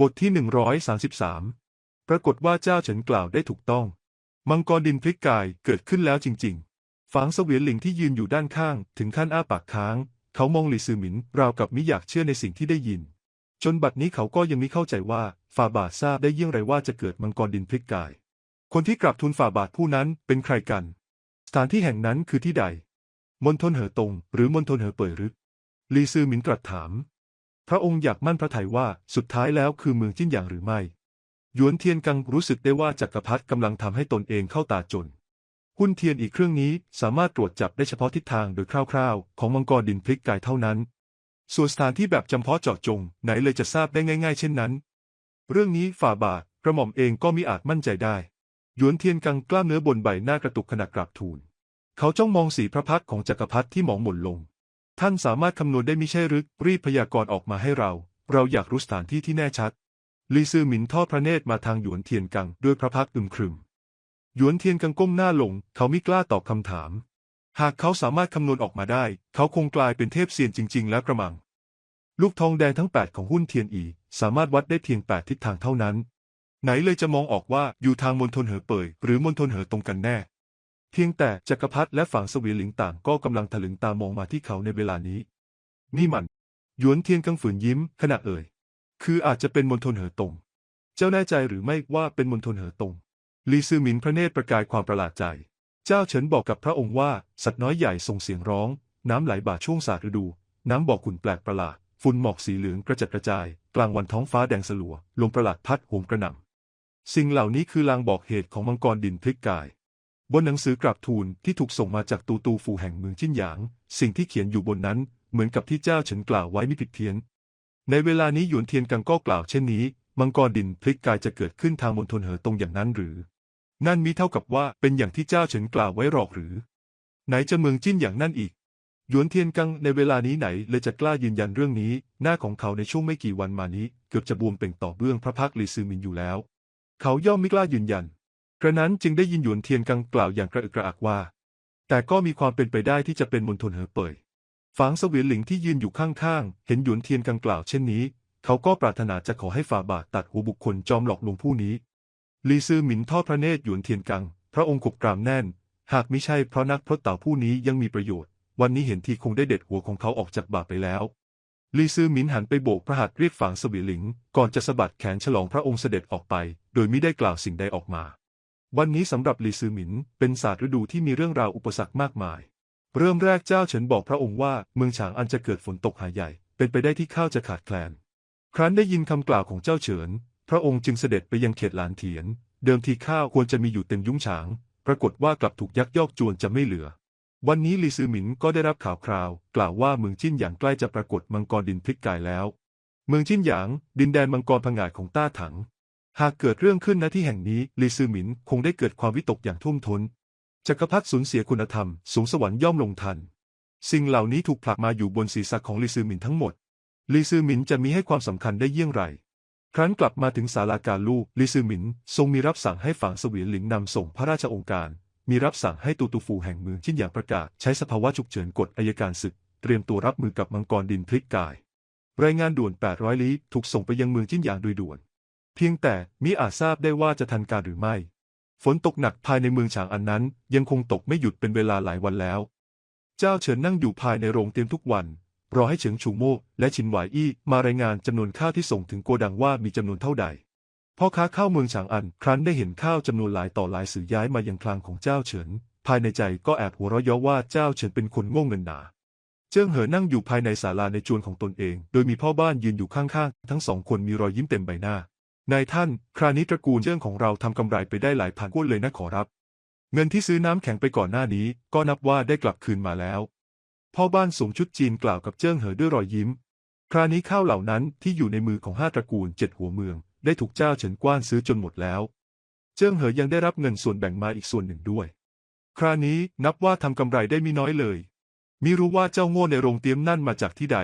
บทที่ 133 ปรากฏว่าเจ้าเฉินกล่าวได้ถูกต้อง มังกรดินพลิกกายเกิดขึ้นแล้วจริง ๆ ฝางเสวียนหลิงที่ยืนอยู่ด้านข้าง ถึงขั้นอ้าปากค้าง เขามองหลี่ซือหมินราวกับมิอยากเชื่อในสิ่งที่ได้ยิน จนบัดนี้เขาก็ยังมิเข้าใจว่าฝ่าบาททราบได้เยี่ยงไรว่าจะเกิดมังกรดินพลิกกาย คนที่กราบทูลฝ่าบาทผู้นั้นเป็นใครกัน สถานที่แห่งนั้นคือที่ใดมณฑลเหอตงหรือมณฑลเหอเป่ยหรือลีซือหมินตรัสถาม พระองค์อยากมั่นพระทัยว่าสุดท้ายแล้วคือเมืองจิ้นหยางหรือไม่ หยวนเทียนกังรู้สึกได้ว่าจักรพรรดิกำลังทำให้ตนเองเข้าตาจนหุ้นเทียนอีกเครื่องนี้สามารถตรวจจับได้เฉพาะทิศทางโดยคร่าวๆ ของมังกรดินพลิกกายเท่านั้น ส่วนสถานที่แบบจำเพาะเจาะจง ไหนเลยจะทราบได้ง่ายๆ เช่นนั้น เรื่องนี้ฝ่าบาทกระหม่อมเองก็มิอาจมั่นใจได้ หยวนเทียนกังกล้ามเนื้อบนใบหน้ากระตุกขณะกราบทูล เขาจ้องมองสีพระพักของจักรพรรดิที่หมองหม่นลง ท่านสามารถคำนวณได้มิใช่หรือรีบพยากรณ์ออกมาให้เรา เราอยากรู้สถานที่ที่แน่ชัด ลีซือหมินทอดพระเนตรมาทางหยวนเทียนกังด้วยพระพักตร์อึมครึม หยวนเทียนกังก้มหน้าลง เขาไม่กล้าตอบคำถาม หากเขาสามารถคำนวณออกมาได้ เขาคงกลายเป็นเทพเซียนจริง ๆ แล้วกระมัง ลูกทองแดงทั้ง 8 ของหุ้นเทียนอี สามารถวัดได้เพียง 8 ทิศทางเท่านั้น ไหนเลยจะมองออกว่าอยู่ทางมณฑลเหอเป่ยหรือมณฑลเหอตรงกันแน่ เพียงแต่จักรพรรดิและฝั่งสวีหลิงต่างก็กำลังถลึงตามองมาที่เขาในเวลานี้ นี่มัน หยวนเทียนกังฝืนยิ้มขณะเอ่ย คืออาจจะเป็นมณฑลเหอตง เจ้าแน่ใจหรือไม่ว่าเป็นมณฑลเหอตง ลีซือหมินพระเนตรประกายความประหลาดใจ เจ้าเฉินบอกกับพระองค์ว่าสัตว์น้อยใหญ่ส่งเสียงร้อง น้ำไหลบ่าช่วงศาสตร์ฤดู น้ำบ่อขุ่นแปลกประหลาด ฝุ่นหมอกสีเหลืองกระจัดกระจาย กลางวันท้องฟ้าแดงสลัว ลมประหลาดพัดโหมกระหน่ำสิ่งเหล่านี้คือลางบอกเหตุของมังกรดินพลิกกาย บนหนังสือกราบทูลที่ถูกส่งมาจากตูตูฟูแห่งเมืองจิ้นหยาง สิ่งที่เขียนอยู่บนนั้นเหมือนกับที่เจ้าเฉินกล่าวไว้ไม่ผิดเพี้ยน ในเวลานี้หยวนเทียนกังก็กล่าวเช่นนี้ มังกรดินพลิกกายจะเกิดขึ้นทางมณฑลเหอตรงอย่างนั้นหรือ นั่นมิเท่ากับว่าเป็นอย่างที่เจ้าเฉินกล่าวไว้หรอกหรือ ไหนจะเมืองจิ้นอย่างนั่นอีก หยวนเทียนกังในเวลานี้ไหนเลยจะกล้ายืนยันเรื่องนี้ หน้าของเขาในช่วงไม่กี่วันมานี้ เกือบจะบวมเป่งต่อเบื้องพระพักตร์ลีซือมินอยู่แล้ว เขาย่อมไม่กล้ายืนยัน กระนั้นจึงได้ยินหยวนเทียนกังกล่าวอย่างกระอึกกระอักว่า แต่ก็มีความเป็นไปได้ที่จะเป็นมณฑลเหอเป่ยฝางเสวียนหลิงที่ยืนอยู่ข้างๆ เห็นหยวนเทียนกังกล่าวเช่นนี้ เขาก็ปรารถนาจะขอให้ฝ่าบาทตัดหัวบุคคลจอมหลอกลวงผู้นี้ ลีซือหมินทอดพระเนตรหยวนเทียนกัง พระองค์ขบกรามแน่น หากมิใช่เพราะนักพรตเต่าผู้นี้ยังมีประโยชน์ วันนี้เห็นทีคงได้เด็ดหัวของเขาออกจากบาปไปแล้ว ลีซือหมินหันไปโบกพระหัตถ์เรียกฝางเสวียนหลิง ก่อนจะสะบัดแขนฉลองพระองค์เสด็จออกไป โดยไม่ได้กล่าวสิ่งใดออกมา วันนี้สำหรับลีซือหมินเป็นศาสตร์ฤดูที่มีเรื่องราวอุปสรรคมากมาย เริ่มแรกเจ้าเฉินบอกพระองค์ว่าเมืองฉางอันจะเกิดฝนตกหาใหญ่ เป็นไปได้ที่ข้าวจะขาดแคลน ครั้นได้ยินคำกล่าวของเจ้าเฉิน พระองค์จึงเสด็จไปยังเขตหลานเถียน เดิมทีข้าวควรจะมีอยู่เต็มยุ้งฉาง ปรากฏว่ากลับถูกยักยอกจวนจะไม่เหลือ วันนี้ลีซือหมินก็ได้รับข่าวคราว กล่าวว่าเมืองจิ้นหยางใกล้จะปรากฏมังกรดินพลิกกายแล้ว เมืองจิ้นหยาง ดินแดนมังกรผงาดของต้าถัง หากเกิดเรื่องขึ้นณที่แห่งนี้ลีซือหมินคงได้เกิดความวิตกอย่างท่วมท้นจักรพรรดิสูญเสียคุณธรรม สูงสวรรค์ย่อมลงทัน สิ่งเหล่านี้ถูกผลักมาอยู่บนศีรษะของลีซือหมินทั้งหมดลีซือหมินจะมีให้ความสำคัญได้เยี่ยงไร ครั้นกลับมาถึงศาลาการลูลีซือหมินทรงมีรับสั่งให้ฝางเสวียนหลิงนำส่งพระราชองค์การ มีรับสั่งให้ตูตูฟูแห่งเมืองจิ้นหยางประกาศ ใช้สภาวะฉุกเฉินกฎอายการศึก เตรียมตัวรับมือกับมังกรดินพลิกกาย รายงานด่วน 800ลี้ถูกส่งไปยังเมืองจิ้นหยางโดยด่วน เพียงแต่มิอาจทราบได้ว่าจะทันการหรือไม่ ฝนตกหนักภายในเมืองฉางอันนั้น ยังคงตกไม่หยุดเป็นเวลาหลายวันแล้ว เจ้าเฉินนั่งอยู่ภายในโรงเตรียมทุกวัน รอให้เฉิงชูโม่และชินหวายอี้มารายงานจำนวนข้าวที่ส่งถึงโกดังว่ามีจำนวนเท่าใดพ่อค้าข้าวเมืองฉางอันครั้นได้เห็นข้าวจำนวนหลายต่อหลายสื่อย้ายมายังคลังของเจ้าเฉิน ภายในใจก็แอบหัวเราะเยาะว่าเจ้าเฉินเป็นคนโง่เงินหนาเจิ้งเหอนั่งอยู่ภายในศาลาในจวนของตนเอง โดยมีพ่อบ้านยืนอยู่ข้างๆ ทั้งสองคนมีรอยยิ้มเต็มใบหน้า นายท่าน คราวนี้ตระกูลเจิ้งของเราทำกำไรไปได้หลายพันก้วนเลยนะขอรับ เงินที่ซื้อน้ำแข็งไปก่อนหน้านี้ ก็นับว่าได้กลับคืนมาแล้ว พ่อบ้านสวมชุดจีนกล่าวกับเจิ้งเหอด้วยรอยยิ้ม คราวนี้ข้าวเหล่านั้นที่อยู่ในมือของห้าตระกูลเจ็ดหัวเมือง ได้ถูกเจ้าเฉินกว้านซื้อจนหมดแล้ว เจิ้งเหอยังได้รับเงินส่วนแบ่งมาอีกส่วนหนึ่งด้วย คราวนี้นับว่าทำกำไรได้มีน้อยเลยมิรู้ว่าเจ้าโง่ในโรงเตรียมนั่นมาจากที่ใด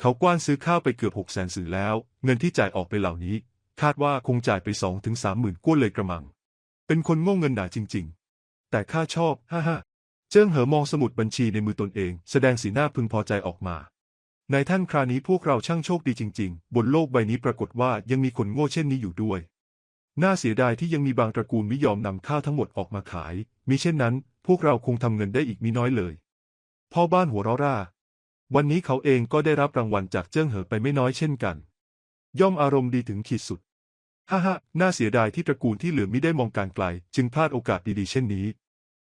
เขากว้านซื้อข้าวไปเกือบหกแสนสื่อแล้ว เงินที่จ่ายออกไปเหล่านี้ คาดว่าคงจ่ายไปสองถึงสามหมื่นก้วนเลยกระมัง เป็นคนโง่เงินหนาจริง ๆ แต่ข้าชอบ ฮ่าฮ่าเจิ้งเหอมองสมุดบัญชีในมือตนเอง แสดงสีหน้าพึงพอใจออกมา ในท่านครานี้พวกเราช่างโชคดีจริง ๆ บนโลกใบนี้ปรากฏว่ายังมีคนโง่เช่นนี้อยู่ด้วย น่าเสียดายที่ยังมีบางตระกูลไม่ยอมนำข้าวทั้งหมดออกมาขาย มิเช่นนั้น พวกเราคงทำเงินได้อีกมิน้อยเลย พ่อบ้านหัวเราะร่า วันนี้เขาเองก็ได้รับรางวัลจากเจิ้งเหอไปไม่น้อยเช่นกัน ย่อมอารมณ์ดีถึงขีดสุด ฮ่าฮ่าน่าเสียดายที่ตระกูลที่เหลือไม่ได้มองการไกล จึงพลาดโอกาสดีๆ เช่นนี้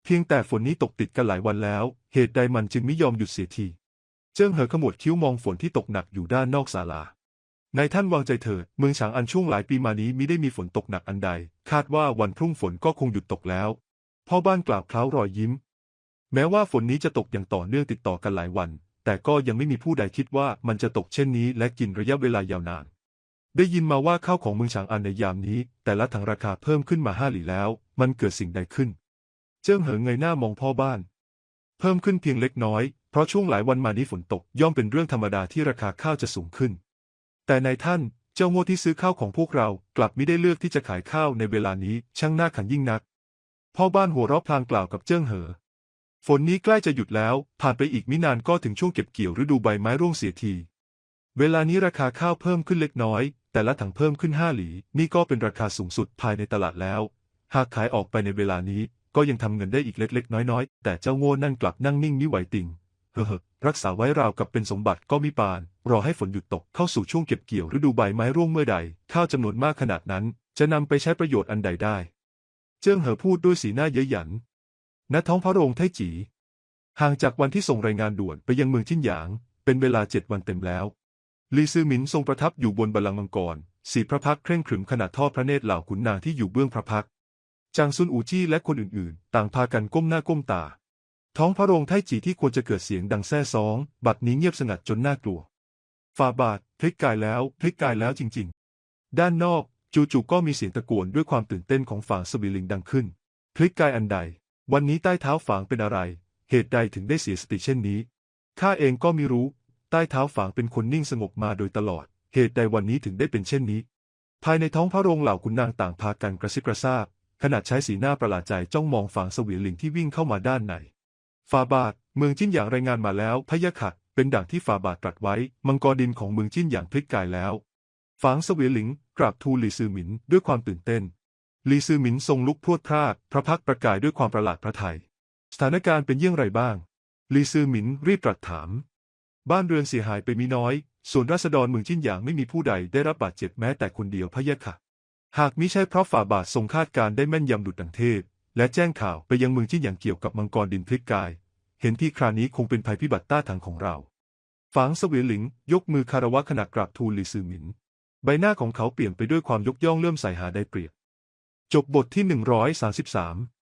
เพียงแต่ฝนนี้ตกติดกันหลายวันแล้ว เหตุใดมันจึงไม่ยอมหยุดเสียที เจิ้งเหอขมวดคิ้วมองฝนที่ตกหนักอยู่ด้านนอกศาลา นายท่านวางใจเถิด เมืองฉางอันช่วงหลายปีมานี้มิได้มีฝนตกหนักอันใด คาดว่าวันพรุ่งฝนก็คงหยุดตกแล้ว พ่อบ้านกล่าวเคล้ารอยยิ้ม แม้ว่าฝนนี้จะตกอย่างต่อเนื่องติดต่อกันหลายวัน แต่ก็ยังไม่มีผู้ใดคิดว่ามันจะตกเช่นนี้และกินระยะเวลายาวนาน ได้ยินมาว่าข้าวของเมืองฉางอันในยามนี้ แต่ละถังราคาเพิ่มขึ้นมาห้าหลี่แล้ว มันเกิดสิ่งใดขึ้น เจิ้งเหอเงยหน้ามองพ่อบ้าน เพิ่มขึ้นเพียงเล็กน้อย เพราะช่วงหลายวันมานี้ฝนตกย่อมเป็นเรื่องธรรมดาที่ราคาข้าวจะสูงขึ้น แต่นายท่านเจ้าโง่ที่ซื้อข้าวของพวกเรากลับไม่ได้เลือกที่จะขายข้าวในเวลานี้ช่างน่าขันยิ่งนัก พ่อบ้านหัวเราะพลางกล่าวกับเจิ้งเหอ ฝนนี้ใกล้จะหยุดแล้ว ผ่านไปอีกไม่นานก็ถึงช่วงเก็บเกี่ยวฤดูใบไม้ร่วงเสียที เวลานี้ราคาข้าวเพิ่มขึ้นเล็กน้อย แต่ละถังเพิ่มขึ้นห้าหลี นี่ก็เป็นราคาสูงสุดภายในตลาดแล้ว หากขายออกไปในเวลานี้ก็ยังทำเงินได้อีกเล็ก ๆ น้อยๆ แต่เจ้าโง่นั่นกลับนั่งนิ่งมิไหวติง เฮ้อรักษาไว้ราวกับเป็นสมบัติก็มิปาน รอให้ฝนหยุดตกเข้าสู่ช่วงเก็บเกี่ยวฤดูใบไม้ร่วงเมื่อใด ข้าวจำนวนมากขนาดนั้น จะนำไปใช้ประโยชน์อันใดได้ เจิ้งเหอพูดด้วยสีหน้าเย้ยหยัน ณ ท้องพระโรงไทจี ห่างจากวันที่ส่งรายงานด่วนไปยังเมืองชินหยาง เป็นเวลาเจ็ดวันเต็มแล้ว ลีซือหมินทรงประทับอยู่บนบัลลังก์มังกร สีพระพักเคร่งขรึมขนาดทอดพระเนตรเหล่าขุนนางที่อยู่เบื้องพระพัก จางซุนอูจี้และคนอื่นๆ ต่างพากันก้มหน้าก้มตา ท้องพระโรงไทจีที่ควรจะเกิดเสียงดังแซ่ซอง บัดนี้เงียบสงัดจนน่ากลัว ฝ่าบาทพลิกกายแล้วพลิกกายแล้วจริง ๆ ด้านนอกจู่ๆก็มีเสียงตะโกนด้วยความตื่นเต้นของฝางสวิลิงดังขึ้น พลิกกายอันใด วันนี้ใต้เท้าฝางเป็นอะไร เหตุใดถึงได้เสียสติเช่นนี้ข้าเองก็ไม่รู้ ใต้เท้าฝางเป็นคนนิ่งสงบมาโดยตลอด เหตุใดวันนี้ถึงได้เป็นเช่นนี้ ภายในท้องพระโรงเหล่าขุนนางต่างพากันกระซิบกระซาบ ขณะใช้สีหน้าประหลาดใจจ้องมองฝางสวีหลิงที่วิ่งเข้ามาด้านในฟาบาทเมืองจิ้นหยางรายงานมาแล้วพะยะขัดเป็นดั่งที่ฟาบาทตรัสไว้ มังกรดินของเมืองจิ้นหยางพลิกกายแล้วฝางสวีหลิงกราบทูลหลีซือหมินด้วยความตื่นเต้นลีซือหมินทรงลุกพรวดพราดพระพักประกายด้วยความประหลาดพระไทย สถานการณ์เป็นเยี่ยงไรบ้างลีซือหมินรีบตรัสถาม บ้านเรือนเสียหายไปมีน้อย ส่วนราษฎรเมืองจิ้นหยางไม่มีผู้ใดได้รับบาดเจ็บแม้แต่คนเดียวพะยะค่ะ หากมิใช่เพราะฝ่าบาททรงคาดการได้แม่นยำดุจดังเทพ และแจ้งข่าวไปยังเมืองจิ้นหยางเกี่ยวกับมังกรดินพลิกกาย เห็นที่คราวนี้คงเป็นภัยพิบัติต้าทางของเราฝางเสวียหลิง ยกมือคารวะขณะกราบทูลลีซือหมิน ใบหน้าของเขาเปลี่ยนไปด้วยความยกย่องเลื่อมใสหาได้เปรียบ จบบทที่ 133